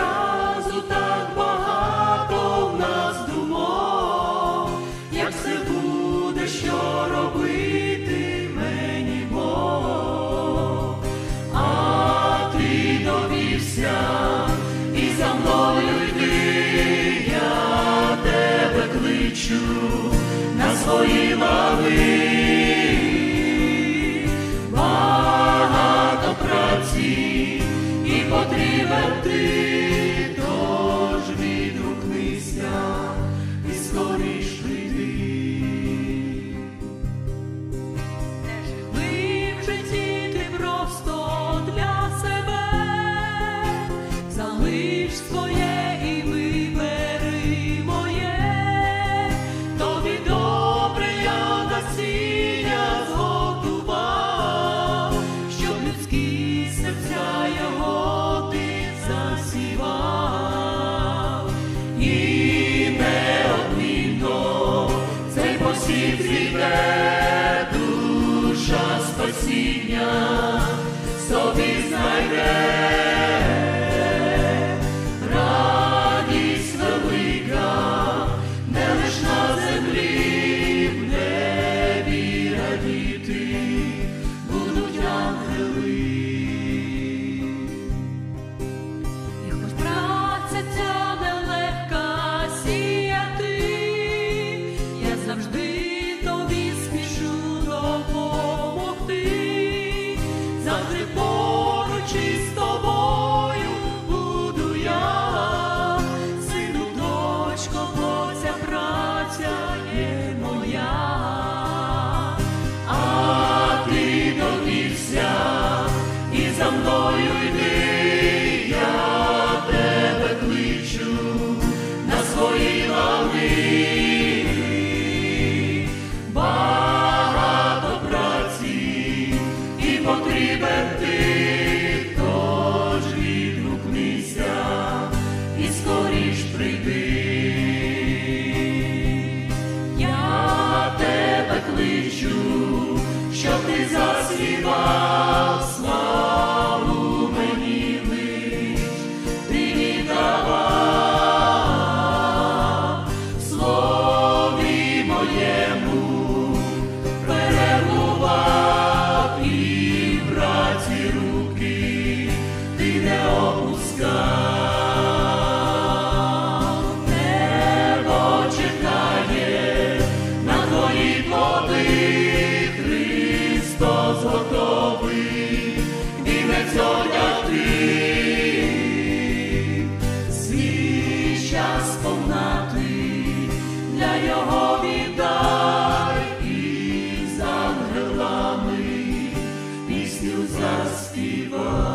разу так багато в нас думок, як все буде, що робити мені Бог, а ти довівся і за мною йди, я тебе кличу на свої лави. Багато праці. Потрібен ти спасів зійде душа спасіння, собі знайде. віддай із ангелами пісню заспівай.